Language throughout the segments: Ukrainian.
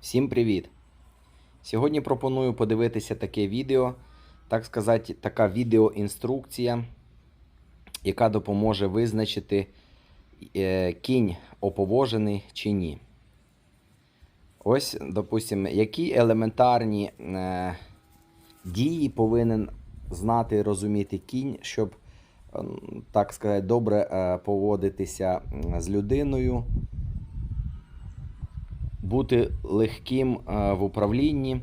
Всім привіт! Сьогодні пропоную подивитися таке відео, так сказати, така відеоінструкція, яка допоможе визначити, е, кінь оповожений чи ні. Ось, допустимо, які елементарні е, дії повинен знати і розуміти кінь, щоб, так сказати, добре е, поводитися з людиною бути легким е, в управлінні.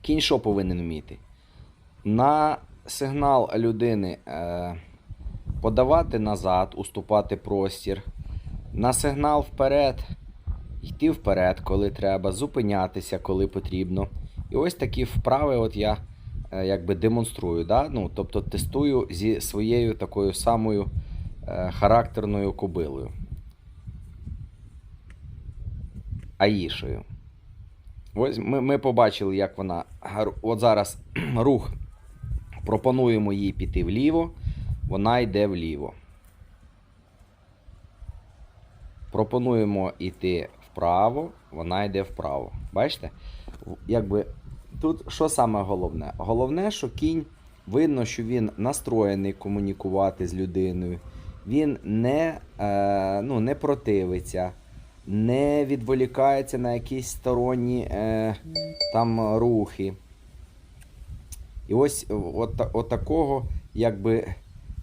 Кінь що повинен вміти? На сигнал людини е, подавати назад, уступати простір. На сигнал вперед, йти вперед, коли треба, зупинятися, коли потрібно. І ось такі вправи от я е, якби демонструю. Да? Ну, тобто тестую зі своєю такою самою характерною кобилою. Аїшею. Ось ми, ми побачили, як вона. От зараз рух. Пропонуємо їй піти вліво, вона йде вліво. Пропонуємо йти вправо, вона йде вправо. Бачите? Якби тут що саме головне? Головне, що кінь видно, що він настроєний комунікувати з людиною. Він не, е, ну, не противиться не відволікається на якісь сторонні е, там рухи. І ось от, от такого якби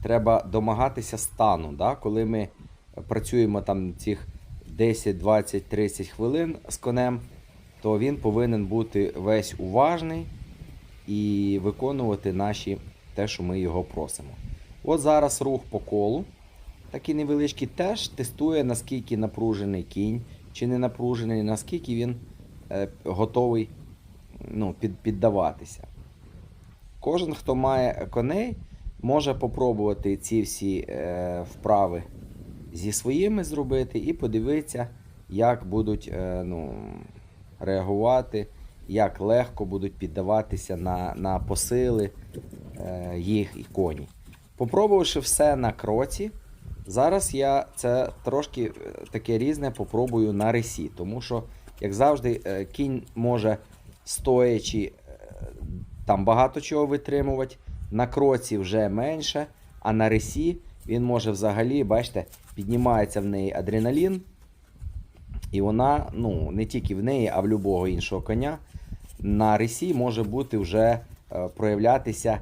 треба домагатися стану, да? коли ми працюємо там цих 10, 20, 30 хвилин з конем, то він повинен бути весь уважний і виконувати наші те, що ми його просимо. От зараз рух по колу. Такий невеличкий теж тестує, наскільки напружений кінь, чи не напружений, наскільки він е, готовий ну, під, піддаватися. Кожен, хто має коней, може попробувати ці всі е, вправи зі своїми зробити і подивитися, як будуть е, ну, реагувати, як легко будуть піддаватися на, на посили е, їх і коні. Попробувавши все на кроці, Зараз я це трошки е, таке різне попробую на рисі, тому що, як завжди, е, кінь може стоячи е, там багато чого витримувати, на кроці вже менше, а на рисі він може взагалі, бачите, піднімається в неї адреналін, і вона, ну, не тільки в неї, а в будь-якого іншого коня, на рисі може бути вже проявлятися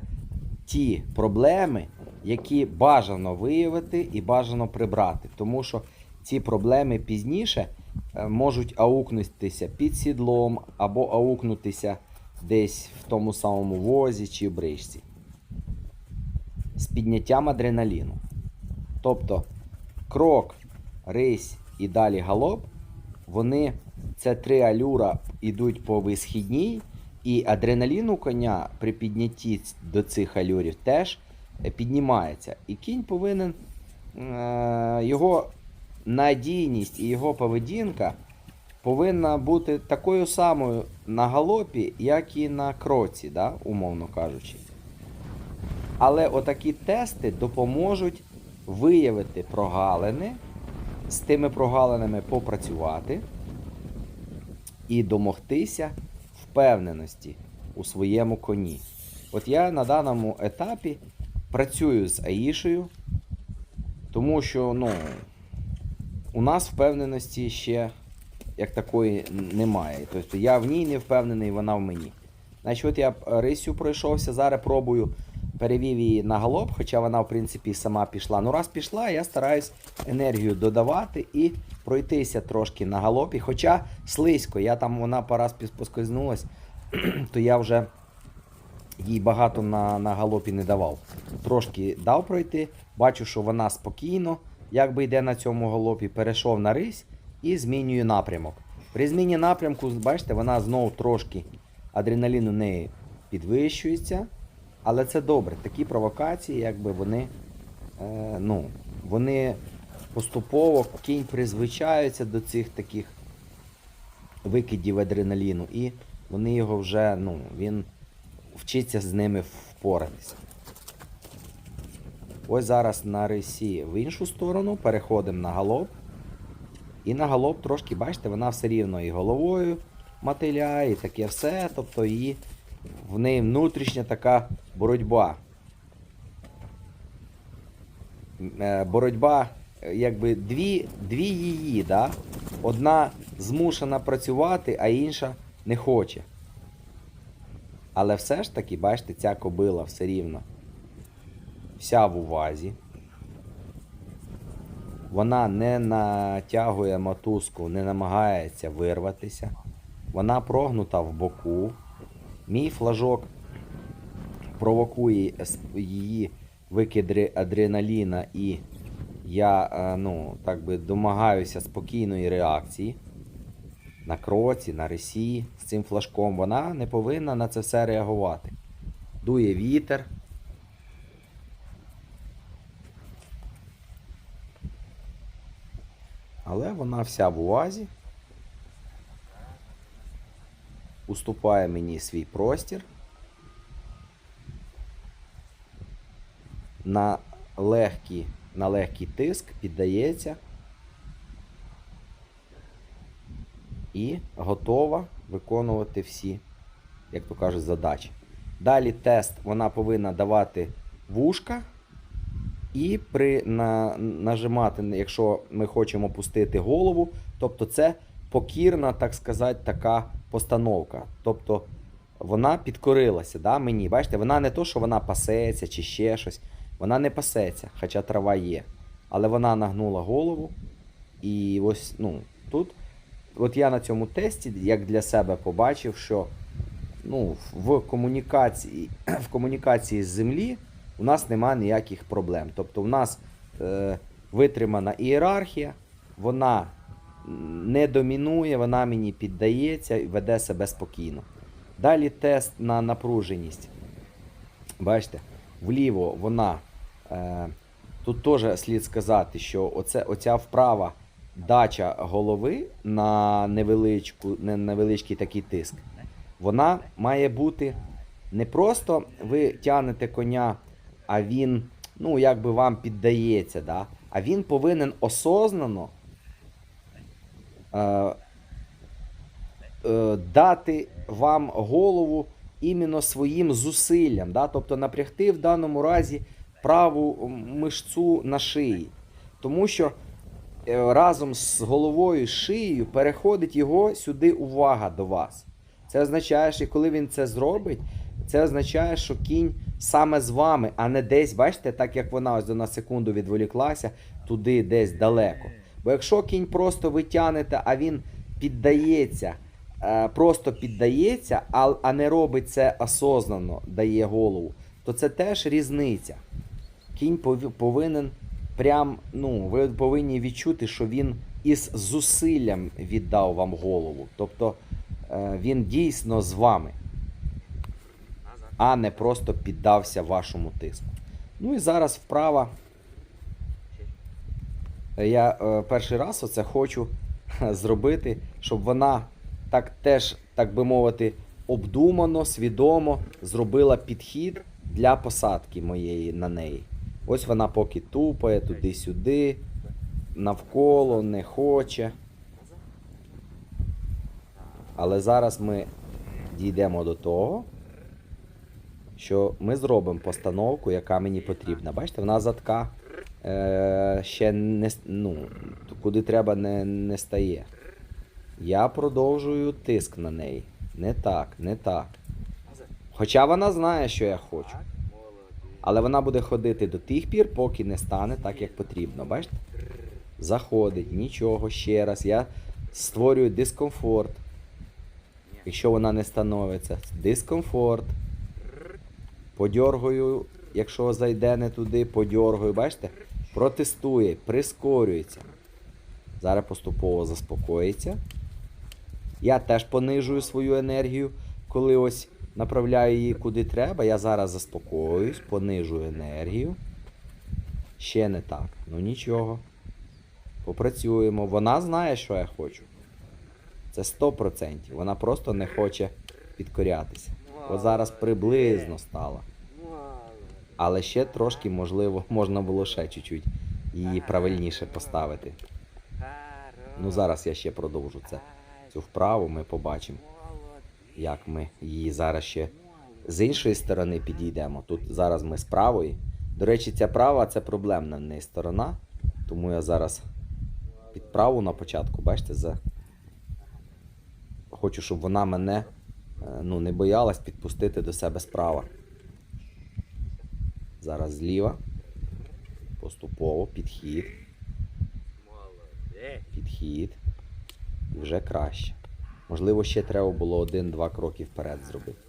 ті проблеми, які бажано виявити і бажано прибрати. Тому що ці проблеми пізніше е, можуть аукнутися під сідлом або аукнутися десь в тому самому возі чи бричці. З підняттям адреналіну. Тобто крок, рись і далі галоп, вони це три алюра йдуть по висхідній, і адреналін у коня при піднятті до цих алюрів теж е, піднімається. І кінь повинен е, його надійність і його поведінка повинна бути такою самою на галопі, як і на кроці, да, умовно кажучи. Але отакі тести допоможуть виявити прогалини, з тими прогалинами попрацювати і домогтися впевненості у своєму коні. От я на даному етапі працюю з Аїшею, тому що ну, у нас впевненості ще як такої немає. Тобто я в ній не впевнений, вона в мені. Значить, от я рисю пройшовся, зараз пробую, перевів її на галоп, хоча вона, в принципі, сама пішла. Ну, раз пішла, я стараюсь енергію додавати і пройтися трошки на галопі. Хоча слизько, я там вона раз поскользнулась, то я вже їй багато на, на галопі не давав. Трошки дав пройти, бачу, що вона спокійно, якби йде на цьому галопі, перейшов на рись і змінюю напрямок. При зміні напрямку, бачите, вона знову трошки адреналін у неї підвищується. Але це добре. Такі провокації, якби вони, е, ну, вони поступово кінь призвичаються до цих таких викидів адреналіну, і вони його вже, ну, він вчиться з ними впоратися. Ось зараз на рисі в іншу сторону, переходимо на галоп. І на галоп трошки, бачите, вона все рівно і головою мотиляє, і таке все. Тобто її в неї внутрішня така боротьба. Е, Боротьба, якби дві, дві її, да? одна змушена працювати, а інша не хоче. Але все ж таки, бачите, ця кобила все рівно вся в увазі. Вона не натягує мотузку, не намагається вирватися. Вона прогнута в боку. Мій флажок провокує її викидри адреналіна, і я е, ну, так би домагаюся спокійної реакції на кроці, на рисі з цим флажком. Вона не повинна на це все реагувати. Дує вітер. Але вона вся в увазі. Уступає мені свій простір. На легкий, на легкий тиск піддається. І готова виконувати всі, як то кажуть, задачі. Далі тест вона повинна давати вушка. І при на, нажимати, якщо ми хочемо пустити голову, тобто це покірна, так сказати, така постановка. Тобто вона підкорилася да, мені. Бачите, вона не то, що вона пасеться чи ще щось. Вона не пасеться, хоча трава є. Але вона нагнула голову. І ось ну, тут, от я на цьому тесті, як для себе побачив, що ну, в комунікації, в комунікації з землі у нас немає ніяких проблем. Тобто, у нас е, витримана ієрархія, вона не домінує, вона мені піддається і веде себе спокійно. Далі тест на напруженість. Бачите, вліво вона. Е, тут теж слід сказати, що оце, оця вправа дача голови на невеличку, на невеличкий такий тиск. Вона має бути не просто ви тянете коня, а він, ну, якби вам піддається, да? а він повинен осознано е, е, дати вам голову іменно своїм зусиллям, да? тобто напрягти в даному разі праву мишцю на шиї. Тому що е, разом з головою, з шиєю переходить його сюди увага до вас. Це означає, що коли він це зробить, це означає, що кінь саме з вами, а не десь, бачите, так як вона ось на секунду відволіклася, туди десь далеко. Бо якщо кінь просто ви тянете, а він піддається, е, просто піддається, а, не робить це осознано, дає голову, то це теж різниця. Кінь пов- повинен прям, ну, ви повинні відчути, що він із зусиллям віддав вам голову. Тобто е, він дійсно з вами, а не просто піддався вашому тиску. Ну і зараз вправа. Я е, перший раз оце хочу зробити, щоб вона так теж, так би мовити, обдумано, свідомо зробила підхід для посадки моєї на неї. Ось вона поки тупає туди-сюди, навколо не хоче. Але зараз ми дійдемо до того, що ми зробимо постановку, яка мені потрібна. Бачите, вона затка е, ще не ну, куди треба не, не стає. Я продовжую тиск на неї. Не так, не так. Хоча вона знає, що я хочу. Але вона буде ходити до тих пір, поки не стане так, як потрібно. Бачите? Заходить, нічого, ще раз. Я створюю дискомфорт. Якщо вона не становиться, дискомфорт. Подьоргую, якщо зайде не туди, подьоргую, бачите? Протестує, прискорюється. Зараз поступово заспокоїться. Я теж понижую свою енергію, коли ось направляю її куди треба. Я зараз заспокоююсь, понижую енергію. Ще не так. Ну нічого. Попрацюємо. Вона знає, що я хочу. Це 100%. Вона просто не хоче підкорятися. От зараз приблизно стало. Але ще трошки, можливо, можна було ще чуть-чуть її правильніше поставити. Ну зараз я ще продовжу це. Цю вправу ми побачимо, як ми її зараз ще з іншої сторони підійдемо. Тут зараз ми з правої. До речі, ця права це проблемна в неї сторона. Тому я зараз під праву на початку, бачите, за... хочу, щоб вона мене е, ну, не боялась підпустити до себе справа. Зараз зліва. Поступово підхід, підхід. І вже краще. Можливо, ще треба було один-два кроки вперед зробити.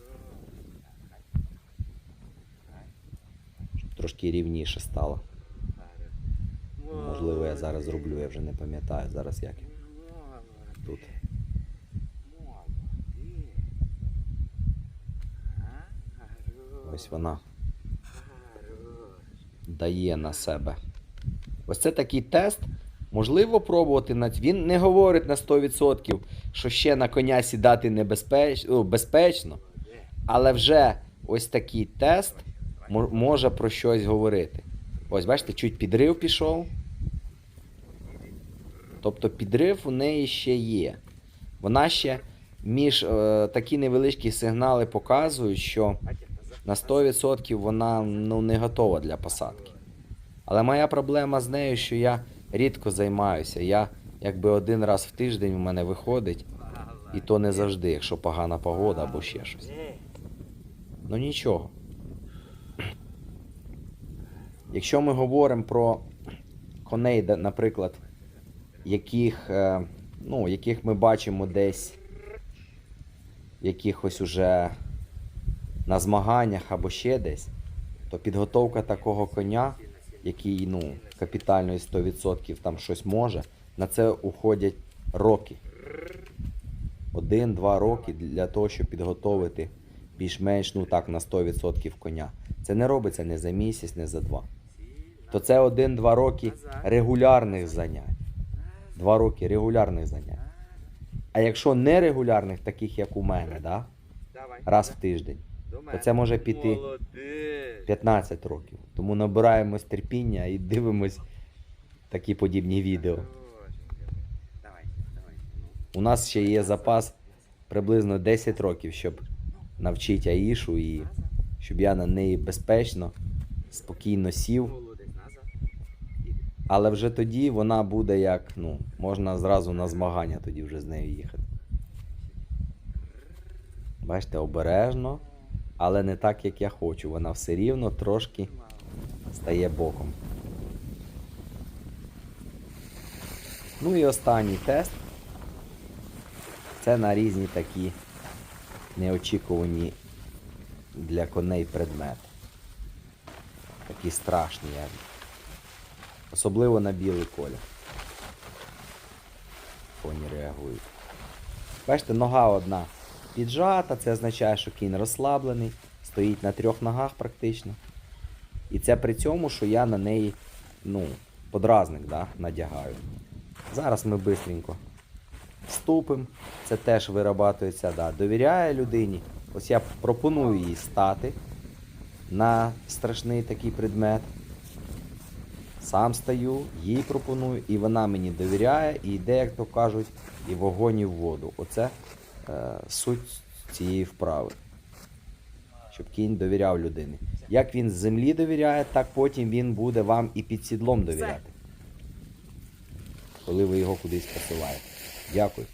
Щоб трошки рівніше стало. Можливо, я зараз зроблю, я вже не пам'ятаю зараз як тут. Ось вона дає на себе. Ось це такий тест. Можливо пробувати він не говорить на 100%, що ще на коня сідати небезпечно, о, безпечно, але вже ось такий тест може про щось говорити. Ось, бачите, чуть підрив пішов. Тобто підрив у неї ще є. Вона ще між е, такі невеличкі сигнали показують, що на 100% вона ну, не готова для посадки. Але моя проблема з нею, що я рідко займаюся. Я якби один раз в тиждень у мене виходить, і то не завжди, якщо погана погода або ще щось. Ну нічого. Якщо ми говоримо про коней, наприклад, яких, е, ну, яких ми бачимо десь якихось уже на змаганнях або ще десь, то підготовка такого коня, який ну, капітально і 100% там щось може, на це уходять роки. Один-два роки для того, щоб підготовити більш-менш ну так на 100% коня. Це не робиться не за місяць, не за два. То це один-два роки регулярних занять. Два роки регулярних занять. А якщо нерегулярних, таких як у мене, да? Раз в тиждень, то це може піти 15 років. Тому набираємось терпіння і дивимось такі подібні відео. У нас ще є запас приблизно 10 років, щоб навчити Аїшу і щоб я на неї безпечно, спокійно сів. Але вже тоді вона буде як, ну, можна зразу на змагання тоді вже з нею їхати. Бачите, обережно, але не так, як я хочу. Вона все рівно трошки стає боком. Ну і останній тест. Це на різні такі неочікувані для коней предмети. Такі страшні як. Особливо на білий колір. Коні реагують. Бачите, нога одна піджата, це означає, що кінь розслаблений, стоїть на трьох ногах практично. І це при цьому, що я на неї, ну, подразник да, надягаю. Зараз ми швидко вступимо. Це теж вирабатується, да, довіряє людині. Ось я пропоную їй стати на страшний такий предмет. Сам стаю, їй пропоную, і вона мені довіряє, і йде, як то кажуть, і вогонь, і в воду. Оце суть цієї вправи. Щоб кінь довіряв людині. Як він з землі довіряє, так потім він буде вам і під сідлом довіряти. Коли ви його кудись посилаєте. Дякую.